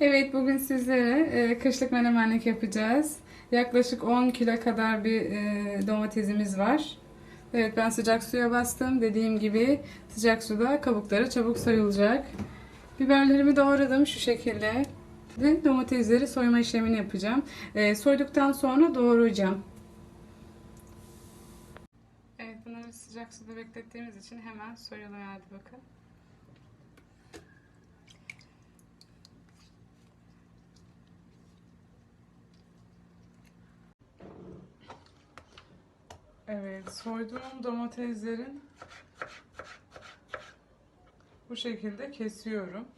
Evet bugün sizlere e, kışlık menemenlik yapacağız. Yaklaşık 10 kilo kadar bir e, domatesimiz var. Evet ben sıcak suya bastım. Dediğim gibi sıcak suda kabukları çabuk soyulacak. Biberlerimi doğradım şu şekilde. Ve domatesleri soyma işlemini yapacağım. E, soyduktan sonra doğrayacağım. Evet bunları sıcak suda beklettiğimiz için hemen soyuluyor hadi bakın. Evet, soyduğum domateslerin bu şekilde kesiyorum.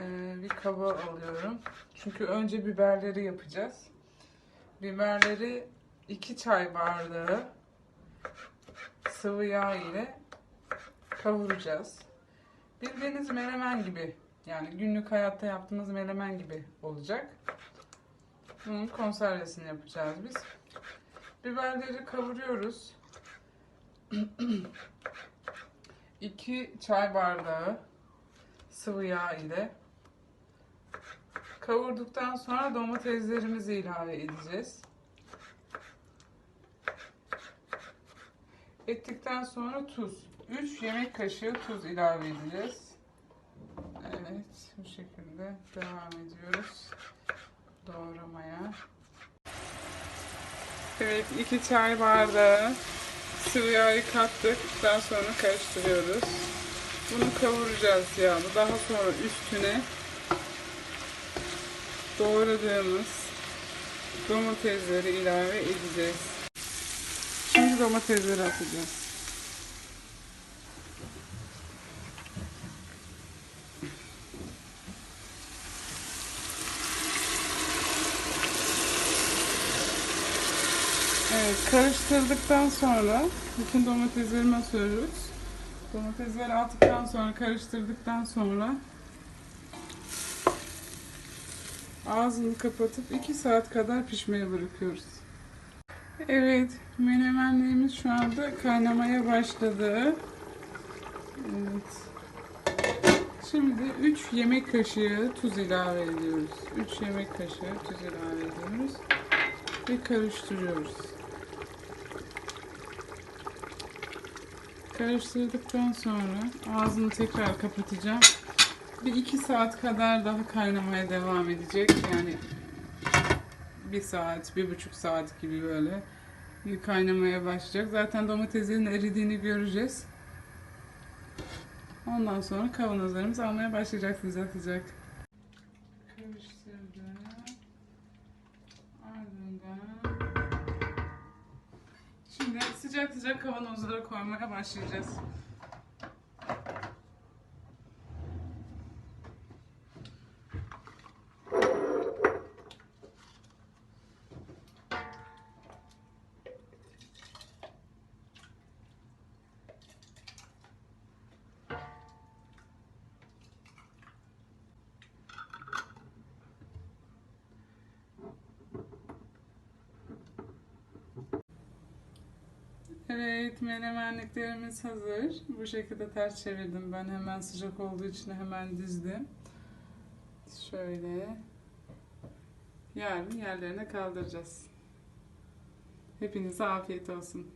Ee, bir kaba alıyorum. Çünkü önce biberleri yapacağız. Biberleri 2 çay bardağı sıvı yağ ile kavuracağız. Bildiğiniz menemen gibi yani günlük hayatta yaptığımız menemen gibi olacak. Bunun konservesini yapacağız biz. Biberleri kavuruyoruz. 2 çay bardağı sıvı yağ ile kavurduktan sonra domateslerimizi ilave edeceğiz. Ettikten sonra tuz. 3 yemek kaşığı tuz ilave edeceğiz. Evet, bu şekilde devam ediyoruz Evet, 2 çay bardağı sıvı yağı kattık. Daha sonra karıştırıyoruz. Bunu kavuracağız yağlı. Daha sonra üstüne doğradığımız domatesleri ilave edeceğiz. Şimdi domatesleri atacağız. Evet, karıştırdıktan sonra bütün domateslerimi atıyoruz. Domatesleri attıktan sonra karıştırdıktan sonra ağzını kapatıp 2 saat kadar pişmeye bırakıyoruz. Evet, menemenliğimiz şu anda kaynamaya başladı. Evet. Şimdi 3 yemek kaşığı tuz ilave ediyoruz. 3 yemek kaşığı tuz ilave ediyoruz ve karıştırıyoruz. Karıştırdıktan sonra ağzını tekrar kapatacağım. Bir iki saat kadar daha kaynamaya devam edecek. Yani bir saat, bir buçuk saat gibi böyle kaynamaya başlayacak. Zaten domateslerin eridiğini göreceğiz. Ondan sonra kavanozlarımızı almaya başlayacak sıcak sıcak. Karıştırdım. Ardından sıcak sıcak kavanozlara koymaya başlayacağız. Evet, menemenliklerimiz hazır. Bu şekilde ters çevirdim ben. Hemen sıcak olduğu için hemen dizdim. Şöyle. Yarın yerlerine kaldıracağız. Hepinize afiyet olsun.